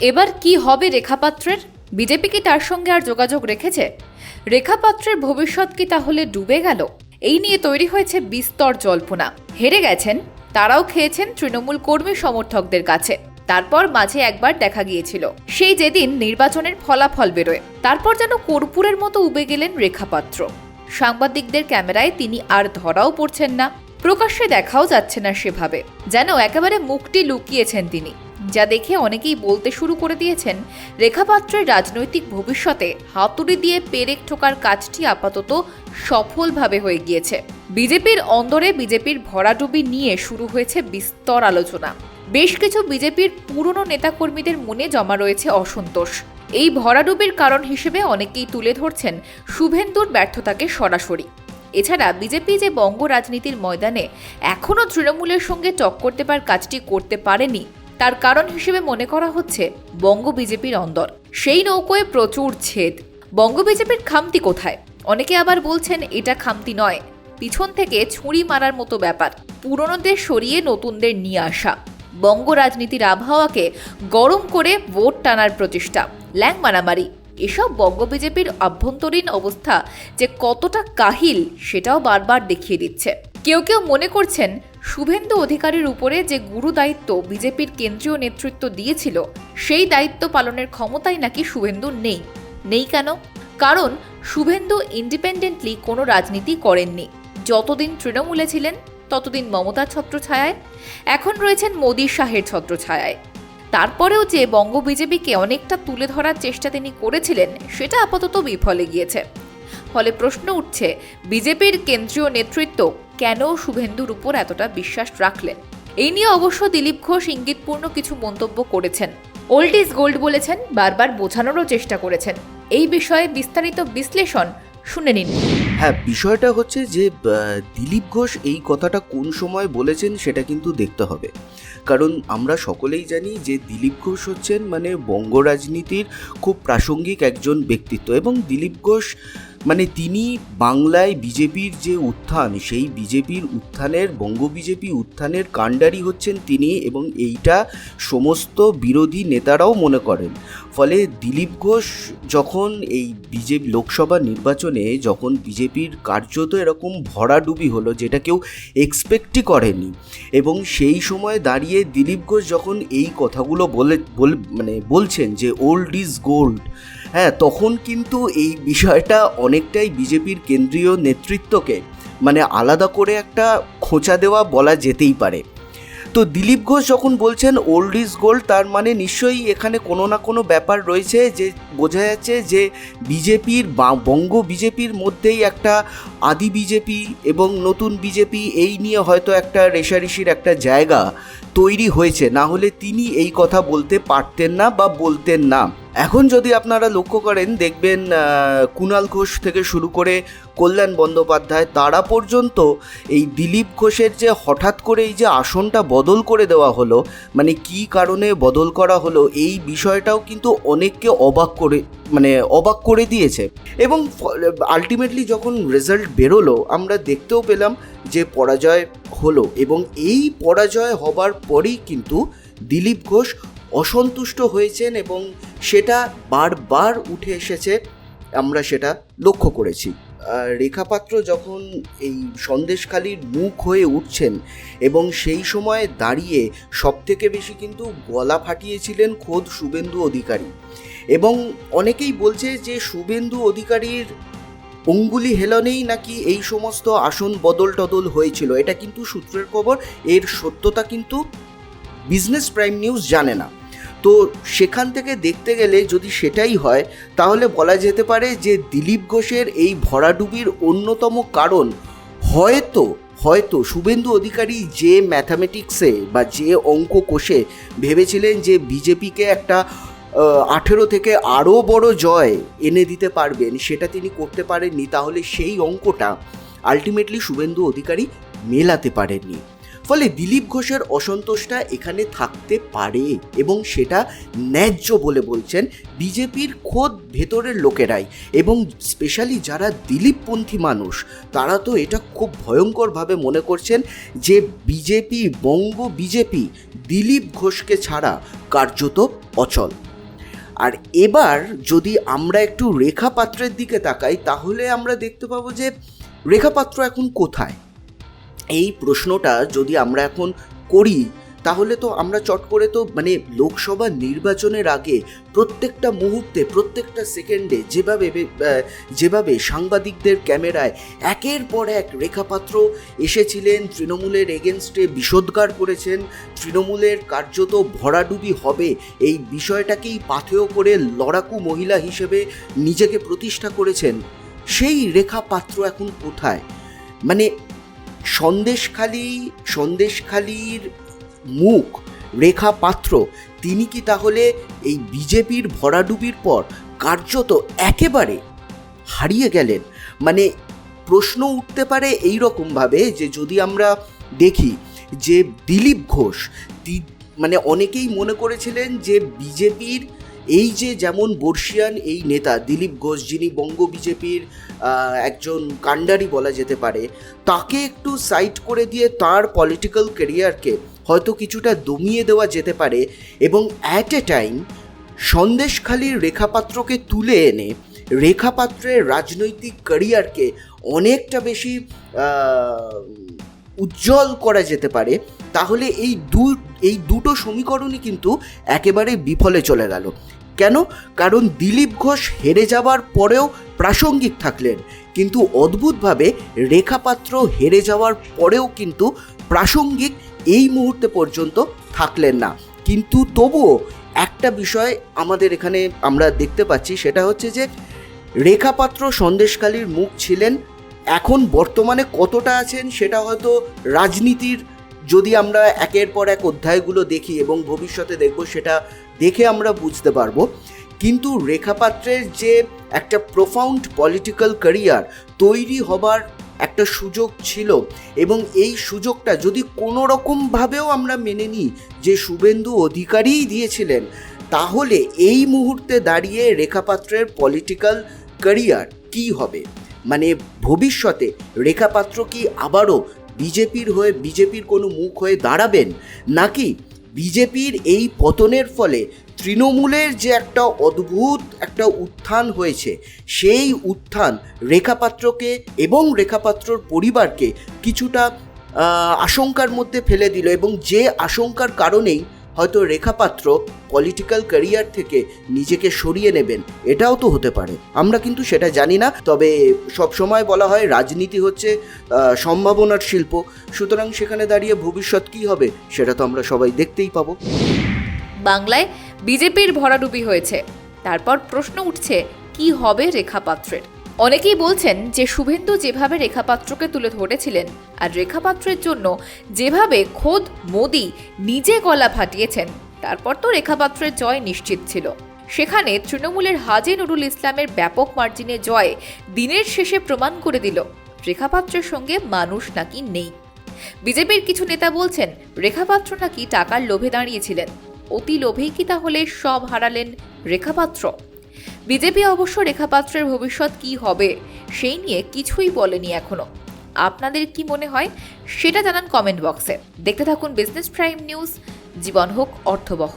এবার কি হবে রেখাপাত্রের? বিজেপি কি তার সঙ্গে আর যোগাযোগ রেখেছে? রেখাপাত্রের ভবিষ্যৎ কি তাহলে ডুবে গেল? এই নিয়ে তৈরি হয়েছে বিস্তর জল্পনা। হেরে গেছেন, তারাও খেয়েছেন তৃণমূল কর্মী সমর্থকদের কাছে। তারপর মাঝে একবার দেখা গিয়েছিল। সেই যেদিন নির্বাচনের ফলাফল বেরোয়। তারপর যেন কর্পূরের মতো উবে গেলেন রেখাপাত্র। সাংবাদিকদের ক্যামেরায় তিনি আর ধরাও পড়ছেন না। প্রকাশ্যে দেখাও যাচ্ছে না সেভাবে। যেন একেবারে মুখটি লুকিয়েছেন তিনি। যা দেখে অনেকেই বলতে শুরু করে দিয়েছেন রেখাপাত্রের রাজনৈতিক ভবিষ্যতে হাতুড়ি দিয়ে পেরেক ঠোকার কাজটি আপাতত সফলভাবে হয়ে গিয়েছে। বিজেপির অন্দরে বিজেপির ভরাডুবি নিয়ে শুরু হয়েছে বিস্তর আলোচনা। বেশ কিছু বিজেপির পুরনো নেতাকর্মীদের মনে জমা রয়েছে অসন্তোষ। এই ভরাডুবির কারণ হিসেবে অনেকেই তুলে ধরছেন শুভেন্দুর ব্যর্থতাকে সরাসরি। এছাড়া বিজেপি যে বঙ্গ রাজনীতির ময়দানে এখনও তৃণমূলের সঙ্গে টক্কর দেবার কাজটি করতে পারেনি তার কারণ হিসেবে মনে করা হচ্ছে বঙ্গ বিজেপির অন্দর। সেই নৌকোয় প্রচুর ছেদ। বঙ্গ বিজেপির খামতি কোথায়? অনেকে আবার বলছেন এটা খামতি নয়। পিছন থেকে ছুরি মারার মতো ব্যাপার। পুরনোদের সরিয়ে নতুনদের নিয়ে আসা। বঙ্গ রাজনীতির আবহাওয়াকে গরম করে ভোট টানার প্রচেষ্টা। ল্যাং মারামারি। এসব বঙ্গ বিজেপির আভ্যন্তরীণ অবস্থা যে কতটা কাহিল, সেটাও বারবার দেখিয়ে দিচ্ছে। কেউ কেউ মনে করছেন শুভেন্দু অধিকারীর উপরে যে গুরু দায়িত্ব বিজেপির কেন্দ্রীয় নেতৃত্ব দিয়েছিল, সেই দায়িত্ব পালনের ক্ষমতাই নাকি শুভেন্দু নেই। নেই কেন? কারণ শুভেন্দু ইন্ডিপেন্ডেন্টলি কোনো রাজনীতি করেননি। যতদিন তৃণমূলে ছিলেন, ততদিন মমতার ছত্রছায়ায়, এখন রয়েছেন মোদী শাহের ছত্রছায়ায়। তারপরেও যে বঙ্গ বিজেপিকে অনেকটা তুলে ধরার চেষ্টা তিনি করেছিলেন, সেটা আপাতত বিফলে গিয়েছে। ফলে প্রশ্ন উঠছে, বিজেপির কেন্দ্রীয় নেতৃত্ব কেন শুভেন্দুর উপর এতটা বিশ্বাস রাখলেন? এই নিয়ে অবশ্য দিলীপ ঘোষ ইঙ্গিতপূর্ণ কিছু মন্তব্য করেছেন। ওল্ড ইজ গোল্ড বলেছেন, বারবার বোঝানোরও চেষ্টা করেছেন। এই বিষয়ে বিস্তারিত বিশ্লেষণ শুনে নিন। হ্যাঁ বিষয়টা হচ্ছে যে দিলীপ ঘোষ এই কথাটা কোন সময় বলেছেন সেটা কিন্তু দেখতে হবে। কারণ আমরা সকলেই জানি যে, দিলীপ ঘোষ হচ্ছেন মানে বঙ্গ রাজনীতির খুব প্রাসঙ্গিক একজন ব্যক্তিত্ব এবং দিলীপ ঘোষ মানে তিনি বাংলায় বিজেপির যে উত্থান, সেই বিজেপির উত্থানের, বঙ্গ বিজেপি উত্থানের কাণ্ডারি হচ্ছেন তিনি এবং এইটা সমস্ত বিরোধী নেতারাও মনে করেন। ফলে দিলীপ ঘোষ যখন এই বিজেপি লোকসভা নির্বাচনে যখন বিজেপির কার্যত এরকম ভরাডুবি হলো, যেটা কেউ এক্সপেক্টই করেনি এবং সেই সময় দাঁড়িয়ে দিলীপ ঘোষ যখন এই কথাগুলো বলে মানে বলছেন যে ওল্ড ইজ গোল্ড হ্যাঁ তখন কিন্তু এই বিষয়টা অনেকটাই বিজেপির কেন্দ্রীয় নেতৃত্বকে মানে আলাদা করে একটা খোঁচা দেওয়া বলা যেতেই পারে। তো দিলীপ ঘোষ যখন বলছেন ওল্ড ইজ গোল্ড তার মানে নিশ্চয়ই এখানে কোনো না কোনো ব্যাপার রয়েছে যে বোঝা যাচ্ছে যে বিজেপির বঙ্গ বিজেপির মধ্যেই একটা আদি বিজেপি এবং নতুন বিজেপি এই নিয়ে হয়তো একটা রেশারেশির একটা জায়গা তৈরি হয়েছে, না হলে তিনি এই কথা বলতে পারতেন না বা বলতেন না। এখন যদি আপনারা লক্ষ্য করেন, দেখবেন কুণাল ঘোষ থেকে শুরু করে কল্যাণ বন্দ্যোপাধ্যায়, তারা পর্যন্ত এই দিলীপ ঘোষের যে হঠাৎ করে এই যে আসনটা বদল করে দেওয়া হলো মানে কি কারণে বদল করা হলো, এই বিষয়টাও কিন্তু অনেককে অবাক করে মানে অবাক করে দিয়েছে। এবং আলটিমেটলি যখন রেজাল্ট বেরোলো, আমরা দেখতেও পেলাম যে পরাজয় হলো এবং এই পরাজয় হবার পরেই কিন্তু দিলীপ ঘোষ অসন্তুষ্ট হয়েছেন এবং সেটা বারবার উঠে এসেছে, আমরা সেটা লক্ষ্য করেছি। রেখাপাত্র যখন এই সন্দেশখালির মুখ হয়ে উঠছেন এবং সেই সময় দাঁড়িয়ে সবথেকে বেশি কিন্তু গলা ফাটিয়েছিলেন খোদ শুভেন্দু অধিকারী। এবং অনেকেই বলছে যে শুভেন্দু অধিকারীর অঙ্গুলি হেলনেই নাকি এই সমস্ত আসন বদল টদল হয়েছিল? এটা কিন্তু সূত্রের খবর। এর সত্যতা কিন্তু বিজনেস প্রাইম নিউজ জানে না। তো সেখান থেকে দেখতে গেলে যদি সেটাই হয়, তাহলে বলা যেতে পারে যে দিলীপ ঘোষের এই ভরাডুবির অন্যতম কারণ হয়তো হয়তো শুভেন্দু অধিকারী যে ম্যাথামেটিক্সে বা যে অঙ্ক কোষে ভেবেছিলেন যে বিজেপিকে একটা আঠেরো থেকে আরও বড় জয় এনে দিতে পারবেন, সেটা তিনি করতে পারেননি, তাহলে সেই অঙ্কটা আলটিমেটলি শুভেন্দু অধিকারী মেলাতে পারেননি। ফলে দিলীপ ঘোষের অসন্তোষটা এখানে থাকতে পারে এবং সেটা ন্যায্য বলে বলছেন বিজেপির খোদ ভেতরের লোকেরাই এবং স্পেশালি যারা দিলীপপন্থী মানুষ, তারা তো এটা খুব ভয়ঙ্করভাবে মনে করছেন যে বিজেপি, বঙ্গ বিজেপি দিলীপ ঘোষকে ছাড়া কার্যত অচল। আর এবার যদি আমরা একটু রেখা পাত্রের দিকে তাকাই, তাহলে আমরা দেখতে পাবো যে রেখা পাত্র এখন কোথায়? এই প্রশ্নটা যদি আমরা এখন করি তাহলে তো আমরা চট করে তো মানে লোকসভা নির্বাচনের আগে প্রত্যেকটা মুহূর্তে, প্রত্যেকটা সেকেন্ডে যেভাবে যেভাবে সাংবাদিকদের ক্যামেরায় একের পর এক রেখাপাত্র এসেছিলেন, তৃণমূলের এগেনস্টে বিষোদ্গার করেছেন, তৃণমূলের কার্যত ভরাডুবি হবে, এই বিষয়টাকেই পাথেয় করে লড়াকু মহিলা হিসেবে নিজেকে প্রতিষ্ঠা করেছেন, সেই রেখাপাত্র এখন কোথায়? মানে সন্দেশখালি, সন্দেশখালির মুখ, রেখা পাত্র, তিনি কি তাহলে এই বিজেপির ভরাডুবির পর কার্যত একেবারে হারিয়ে গেলেন? মানে প্রশ্ন উঠতে পারে এই রকমভাবে যে যদি আমরা দেখি যে দিলীপ ঘোষ মানে অনেকেই মনে করেছিলেন যে বিজেপির এই যে যেমন বর্ষিয়ান এই নেতা দিলীপ ঘোষ, যিনি বঙ্গ বিজেপির একজন কাণ্ডারি বলা যেতে পারে, তাকে একটু সাইড করে দিয়ে তার পলিটিক্যাল কেরিয়ারকে হয়তো কিছুটা দমিয়ে দেওয়া যেতে পারে এবং অ্যাট এ টাইম সন্দেশখালির রেখাপাত্রকে তুলে এনে রেখাপাত্রের রাজনৈতিক ক্যারিয়ারকে অনেকটা বেশি উজ্জ্বল করা যেতে পারে, তাহলে এই দু, এই দুটো সমীকরণই কিন্তু একেবারে বিফলে চলে গেল। কেন? কারণ দিলীপ ঘোষ হেরে যাওয়ার পরেও প্রাসঙ্গিক থাকলেন। কিন্তু অদ্ভুতভাবে রেখাপাত্র হেরে যাওয়ার পরেও কিন্তু প্রাসঙ্গিক এই মুহূর্তে পর্যন্ত থাকলেন না। কিন্তু তবুও একটা বিষয় আমাদের এখানে আমরা দেখতে পাচ্ছি, সেটা হচ্ছে যে রেখাপাত্র সন্দেশকালীর মুখ ছিলেন, এখন বর্তমানে কতটা আছেন সেটা হয়তো রাজনীতির যদি আমরা একের পর এক অধ্যায়গুলো দেখি এবং ভবিষ্যতে দেখব সেটা দেখে আমরা বুঝতে পারব। কিন্তু রেখাপাত্রের যে একটা প্রোফাউন্ড পলিটিক্যাল ক্যারিয়ার তৈরি হবার একটা সুযোগ ছিল এবং এই সুযোগটা যদি কোনো রকমভাবেও আমরা মেনে নিই যে শুভেন্দু অধিকারীই দিয়েছিলেন, তাহলে এই মুহূর্তে দাঁড়িয়ে রেখাপাত্রের পলিটিক্যাল ক্যারিয়ার কি হবে? মানে ভবিষ্যতে রেখাপাত্র কি আবারও বিজেপির হয়ে, বিজেপির কোনো মুখ হয়ে দাঁড়াবেন? নাকি বিজেপির এই পতনের ফলে তৃণমূলের যে একটা অদ্ভুত একটা উত্থান হয়েছে, সেই উত্থান রেখাপাত্রকে এবং রেখাপাত্রর পরিবারকে কিছুটা আশঙ্কার মধ্যে ফেলে দিল এবং যে আশঙ্কার কারণেই হয়তো রেখাপাত্র পলিটিক্যাল ক্যারিয়ার থেকে নিজেকে সরিয়ে নেবেন। এটাও তো হতে পারে। আমরা কিন্তু সেটা জানি না, তবে সব সময় বলা হয় রাজনীতি হচ্ছে সম্ভাবনার শিল্প। সুতরাং সেখানে দাঁড়িয়ে ভবিষ্যৎ কী হবে, সেটা তো আমরা সবাই দেখতেই পাবো। বাংলায় বিজেপির ভরাডুবি হয়েছে। তারপর প্রশ্ন উঠছে, কি হবে রেখাপাত্রের? অনেকেই বলছেন যে শুভেন্দু যেভাবে রেখাপাত্রকে তুলে ধরেছিলেন আর রেখাপাত্রের জন্য যেভাবে খোদ মোদি নিজে গলা ফাটিয়েছেন, তারপর তো রেখাপাত্রের জয় নিশ্চিত ছিল। সেখানে তৃণমূলের হাজি নুরুল ইসলামের ব্যাপক মার্জিনে জয় দিনের শেষে প্রমাণ করে দিল, রেখাপাত্রের সঙ্গে মানুষ নাকি নেই। বিজেপির কিছু নেতা বলছেন, রেখাপাত্র নাকি টাকার লোভে দাঁড়িয়েছিলেন। অতি লোভেই কি তাহলে সব হারালেন রেখাপাত্র? বিজেপি অবশ্য রেখাপাত্রের ভবিষ্যৎ কি হবে, সেই নিয়ে কিছুই বলেনি এখনও। আপনাদের কি মনে হয়, সেটা জানান কমেন্ট বক্সে। দেখতে থাকুন বিজনেস প্রাইম নিউজ, জীবন হোক, অর্থবহ।